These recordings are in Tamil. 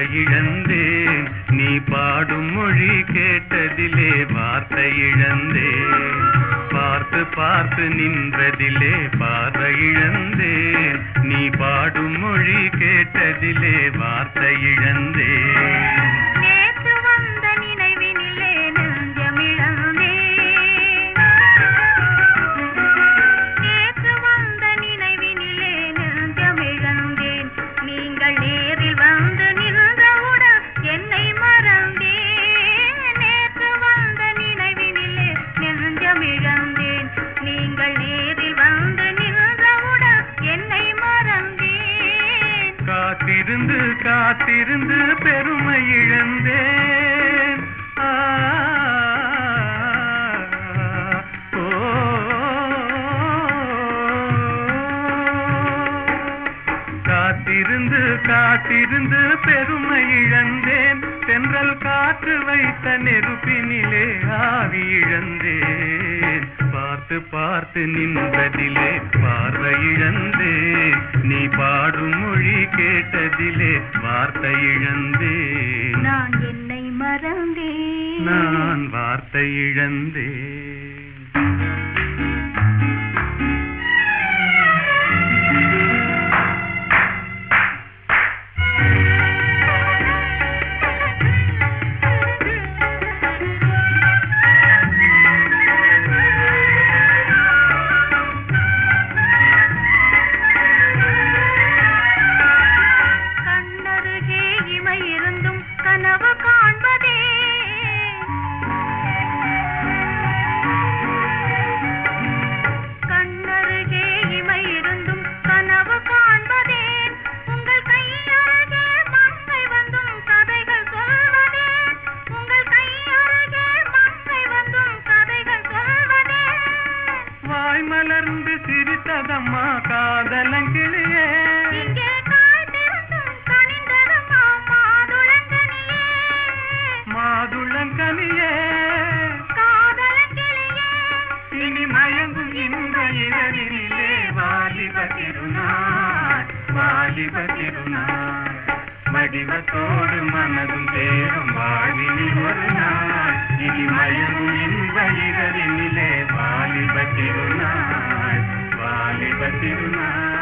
பார்வை இழந்தேன் நீ பாடும் மொழி கேட்டதிலே வார்த்தை இழந்தேன் பார்த்து பார்த்து நின்றதிலே காற்று வைத்த நெருப்பினிலே ஆவி இழந்தேன். பார்த்து பார்த்து நின்றதிலே பார்வை இழந்தேன். நீ பாடும் மொழி கேட்டதிலே வார்த்தை இழந்தேன். நான் என்னை மறந்தேன். நான் வார்த்தை இழந்தேன். வாலிப திருநாள் வாலிப திருநாள். வடிவத்தோடு மனதும் தேரும் வாழ்வினில் ஒரு நாள். இனி மயங்கும் இந்த வாலிப திருநாள் வாலிப திருநாள்.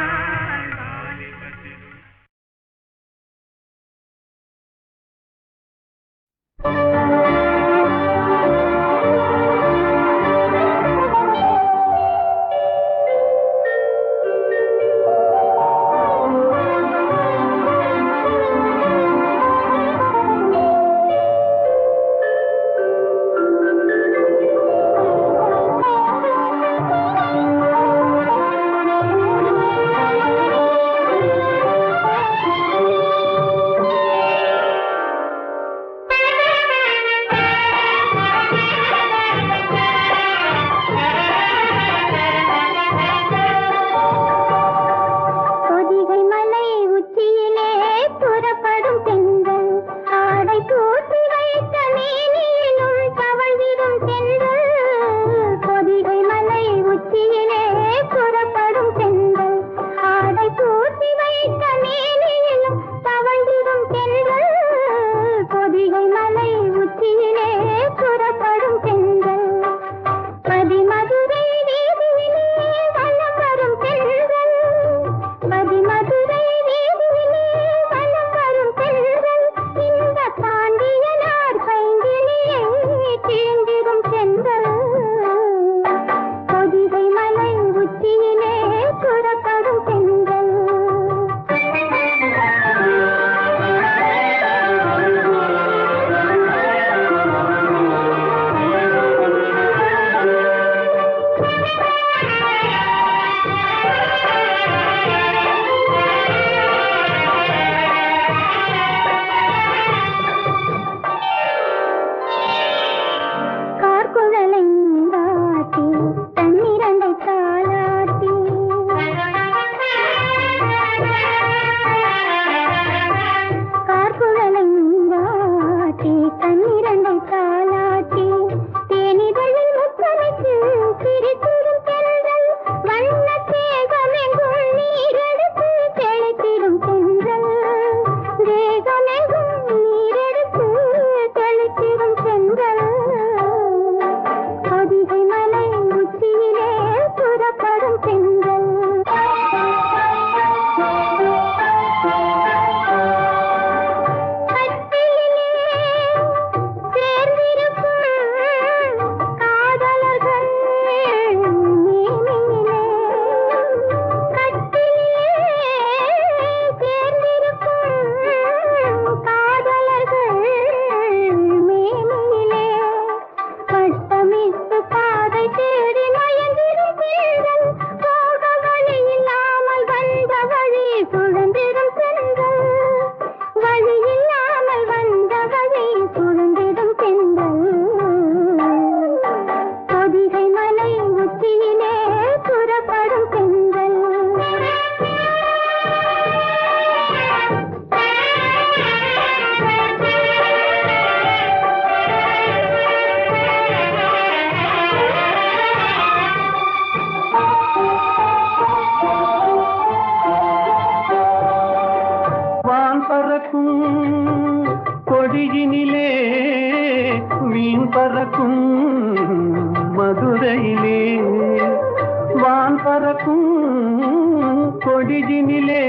வான் பறக்கும். கொடியினிலே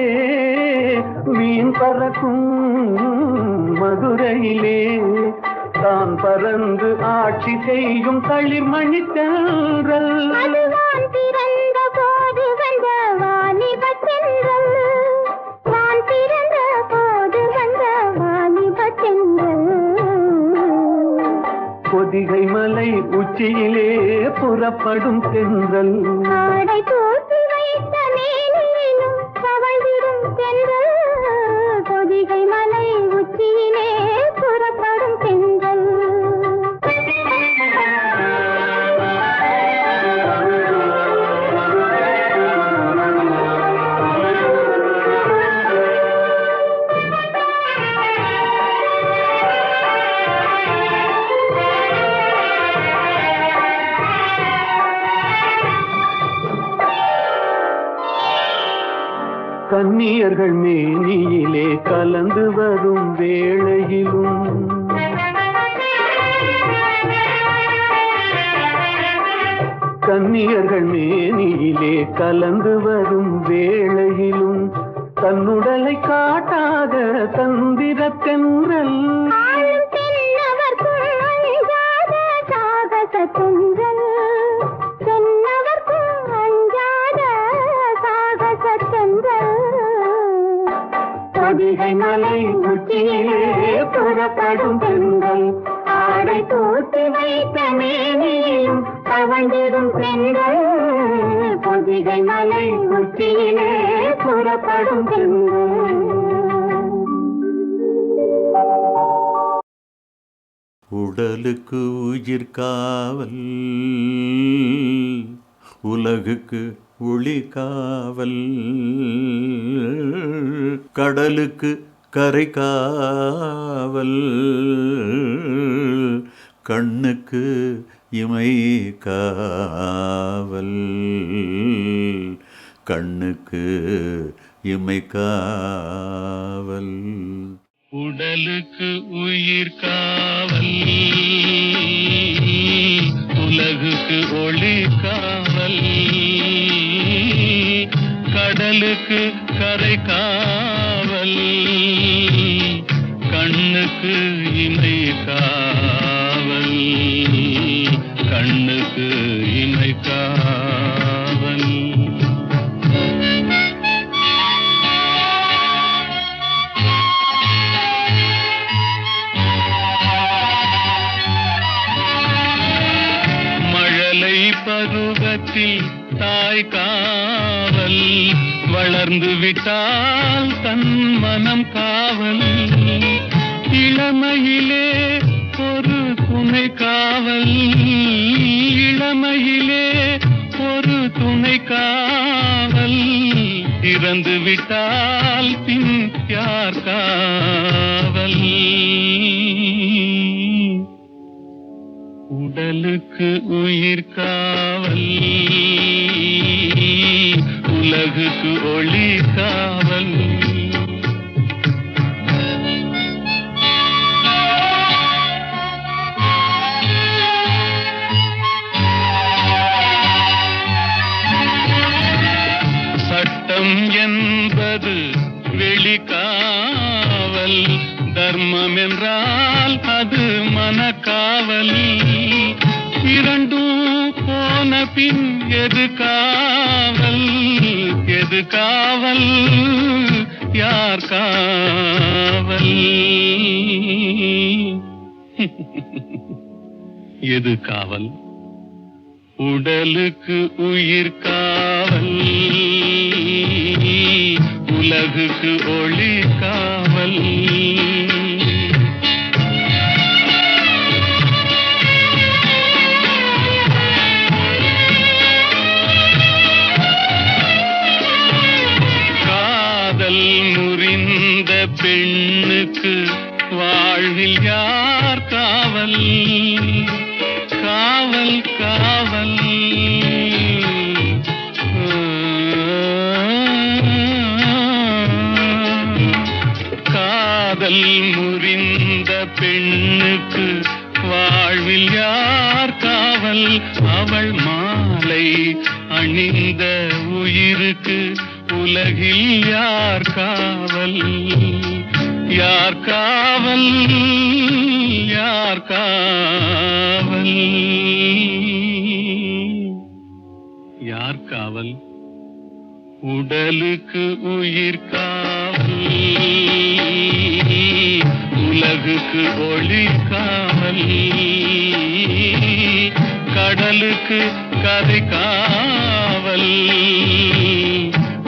மீன் பறக்கும். மதுரையிலே தான் பறந்து ஆட்சி செய்யும் தளிர்மணி தென்றல் பொதிகை மலை உச்சியிலே புறப்படும் தென்றல். மனிதர்கள் மேனியிலே கலந்து வரும் வேளையிலும். கன்னியர்கள் மேனியிலே கலந்து வரும் வேளையிலும். தன்னுடலை காட்டாத தந்திர தென்றல் பொதிகை மலை உச்சியிலே புறப்படும் பெண்கள். ஆடை போட்டு வைத்த மேனியும் தவழ்ந்திடும் பெண்கள். பொதிகை மலை உச்சியிலே புறப்படும் பெண்கள். உடலுக்கு உயிர் காவல் உலகுக்கு ஒளி காவல். கடலுக்கு கரை காவல். கண்ணுக்கு இமை காவல். கண்ணுக்கு இமை காவல். உடலுக்கு உயிர் காவல். உலகுக்கு ஒளி காவல் கடலுக்கு கரை காவல். கண்ணுக்கு இமை காவல். தாய் காவல் வளர்ந்து விட்டால் தன் மனம் காவல். இளமையிலே ஒரு துணை காவல். இளமையிலே ஒரு துணை காவல். இறந்து விட்டால் பின் யார் காவல்? உடலுக்கு உயிர் காவல். உலகுக்கு ஒளி காவல் சட்டம் என்பது வெளிக்காவல். தர்மம் என்றால் அது மனக்காவல். இரண்டும் போன பின் எது காவல்? எது காவல் யார் காவல்? எது காவல்? உடலுக்கு உயிர் காவல். உலகுக்கு ஒளி காவல். பெண்ணுக்கு வாழ்வில் யார் காவல்? காவல் காவல். காதல் முறிந்த பெண்ணுக்கு வாழ்வில் யார் காவல்? அவள் மாலை அணிந்த உயிருக்கு உலகில் யார் காவல்? யார் காவல் யார் காவல்? யார் காவல்? உடலுக்கு உயிர் காவல். உலகுக்கு ஒளி காவல். கடலுக்கு கதை காவல்.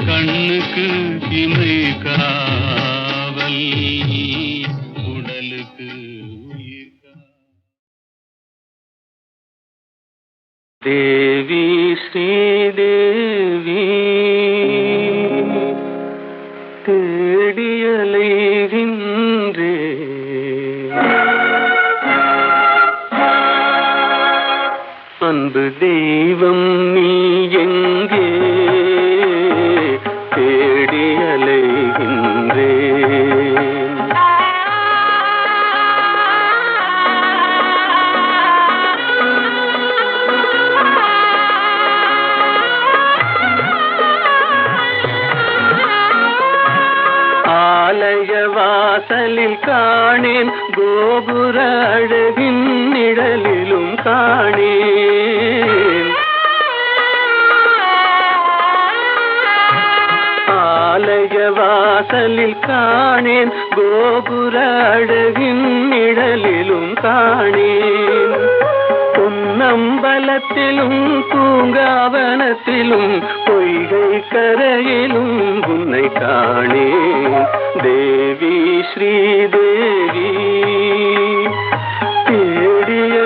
கண்ணுக்கு இமை காவல். தேவி பொன்னம்பலத்திலும் பூங்காவனத்திலும் பொய்கை கரையிலும் உன்னை காணேன் தேவி ஸ்ரீதேவி தேடியலைகின்றேன்.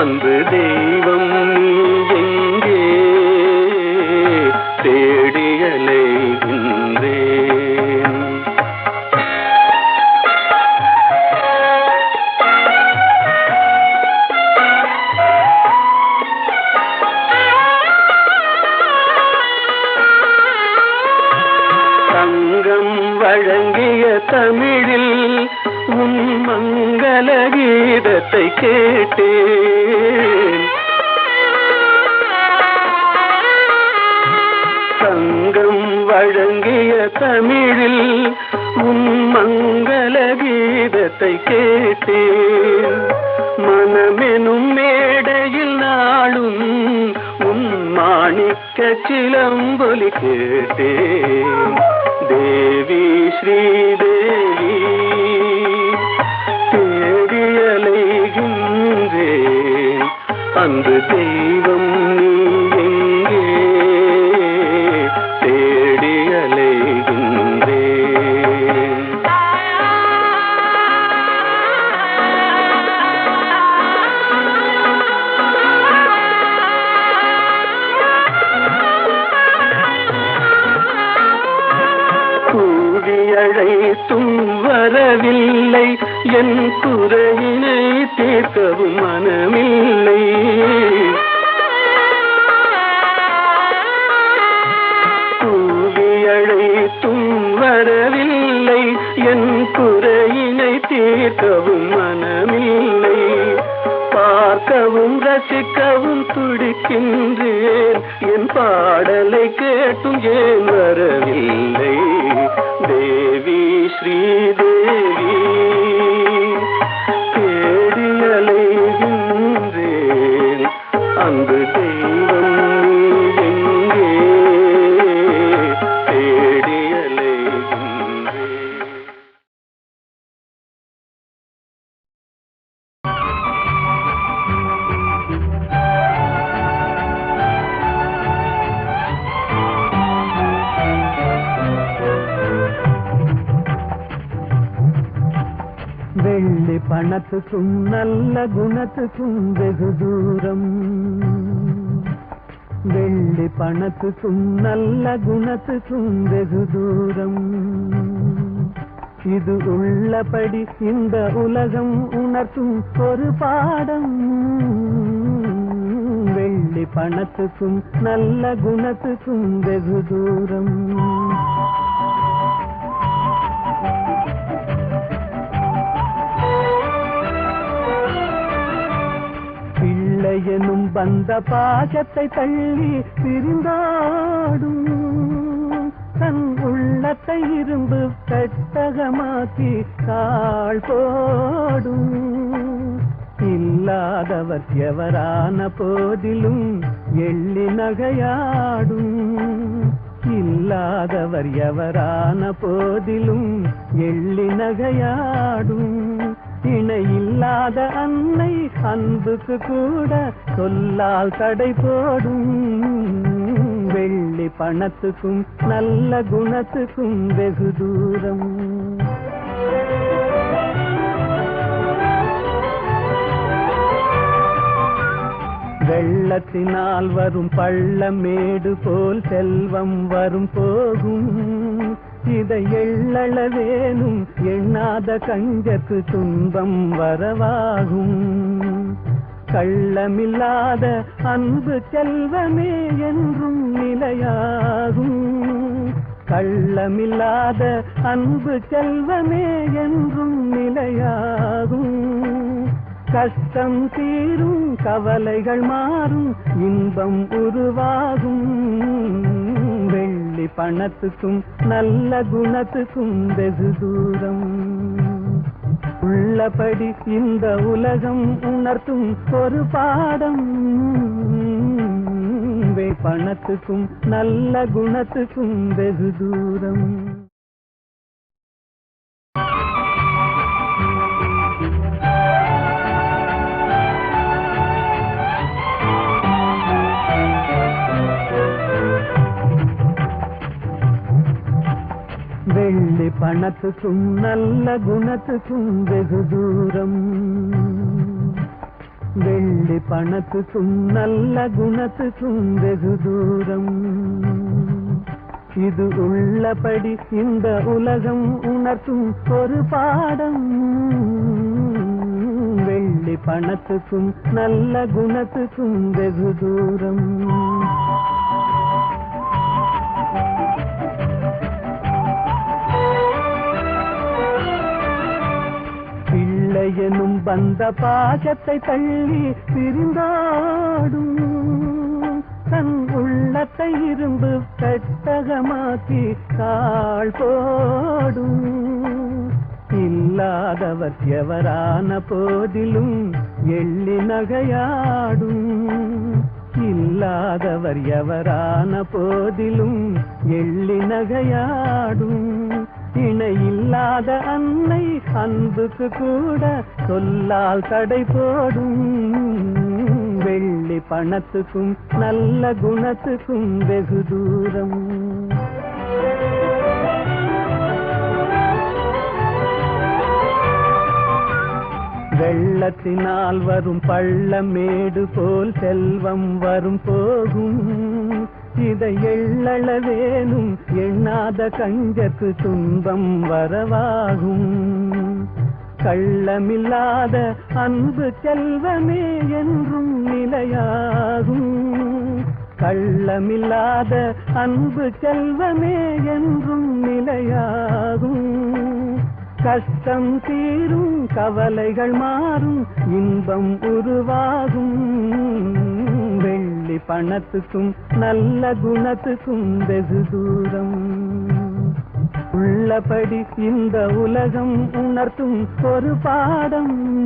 அன்பு தெய்வம் நீ வழங்கிய தமிழில் உன் மங்கள கீதத்தை கேட்டேன். தங்கம் வழங்கிய தமிழில் உன் மங்கள கீதத்தை கேட்டேன். மனமெனும் மேடையில் நாளும் உன் மாணிக்க சிலம்பொலி கேட்டேன். தேவி ஸ்ரீதேவி தேடியலைகின்றேன் அந்த தெய்வம் பார்க்கவும் ரசிக்கவும் துடிக்கின்றேன். என் பாடலை கேட்டும் ஏன் வரவில்லை? தேவி ஸ்ரீதேவி வெள்ளி பணத்துக்கும் நல்ல குணத்துக்கும் வெகு தூரம். வெள்ளி பணத்துக்கும் நல்ல குணத்துக்கும் வெகு தூரம். இது உள்ளபடி இந்த உலகம் உணர்த்தும் ஒரு பாடம். வெள்ளி பணத்துக்கும் நல்ல குணத்துக்கும் வெகு தூரம். எனும் பந்த பாசத்தை தள்ளி பிரிந்தாடும். தன் உள்ளத்தை இரும்பு பெட்டகமாக்கி கால் போடும். இல்லாதவர் எவரான போதிலும் எள்ளி நகையாடும். இல்லாதவர் எவரான போதிலும் எள்ளி நகையாடும். இணையில்லாத அன்னை அன்புக்கு கூட சொல்லால் தடை போடும். வெள்ளி பணத்துக்கும் நல்ல குணத்துக்கும் வெகு தூரம். வெள்ளத்தினால் வரும் பள்ளமேடு போல் செல்வம் வரும் போகும். இதை எள்ளளவேனும் எண்ணாத கஞ்சத்து துன்பம் வரவாகும். கள்ளமில்லாத அன்பு செல்வமே என்றும் நிலையாகும். கள்ளமில்லாத அன்பு செல்வமே என்றும் நிலையாகும். கஷ்டம் தீரும் கவலைகள் மாறும் இன்பம் உருவாகும். வெள்ள பணத்துக்கும் நல்ல குணத்துக்கும் வெகு தூரம். உள்ளபடி இந்த உலகம் உணர்த்தும் ஒரு பாடம். பணத்துக்கும் நல்ல குணத்துக்கும் வெகு தூரம். வெள்ளி பணத்துக்கும் நல்ல குணத்துக்கும் வெகு தூரம். வெள்ளி பணத்துக்கும் நல்ல குணத்துக்கும் வெகு தூரம். இது உள்ளபடி இந்த உலகம் உணர்த்தும் ஒரு பாடம். வெள்ளி பணத்துக்கும் நல்ல குணத்துக்கும் வெகு தூரம். எனும் பந்த பாகத்தை தள்ளி பிரிந்தாடும். தன் உள்ளத்தை இரும்பு பெட்டகமாக்கி தாழ் போடும். இல்லாதவர் எவரான போதிலும் எள்ளி நகையாடும். இல்லாதவர் எவரான போதிலும் எள்ளி நகையாடும். இணையில்லாத அன்னை அன்புக்கு கூட சொல்லால் தடை போடும். வெள்ளி பணத்துக்கும் நல்ல குணத்துக்கும் வெகு தூரம். வெள்ளத்தினால் வரும் பள்ளமேடு போல் செல்வம் வரும் போகும். இதை எள்ளளவேனும் எண்ணாத கஞ்சத்து துன்பம் வரவாகும். கள்ளமில்லாத அன்பு செல்வமே என்றும் நிலையாகும். கள்ளமில்லாத அன்பு செல்வமே என்றும் நிலையாகும். கஷ்டம் தீரும் கவலைகள் மாறும் இன்பம் உருவாகும். வெள்ளி பணத்துக்கும் நல்ல குணத்துக்கும் வெகு தூரம். உள்ளபடி இந்த உலகம் உணர்த்தும் ஒரு பாடம்.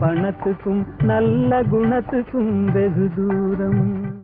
பணத்துக்கும் நல்ல குணத்துக்கும் வெகு தூரம்.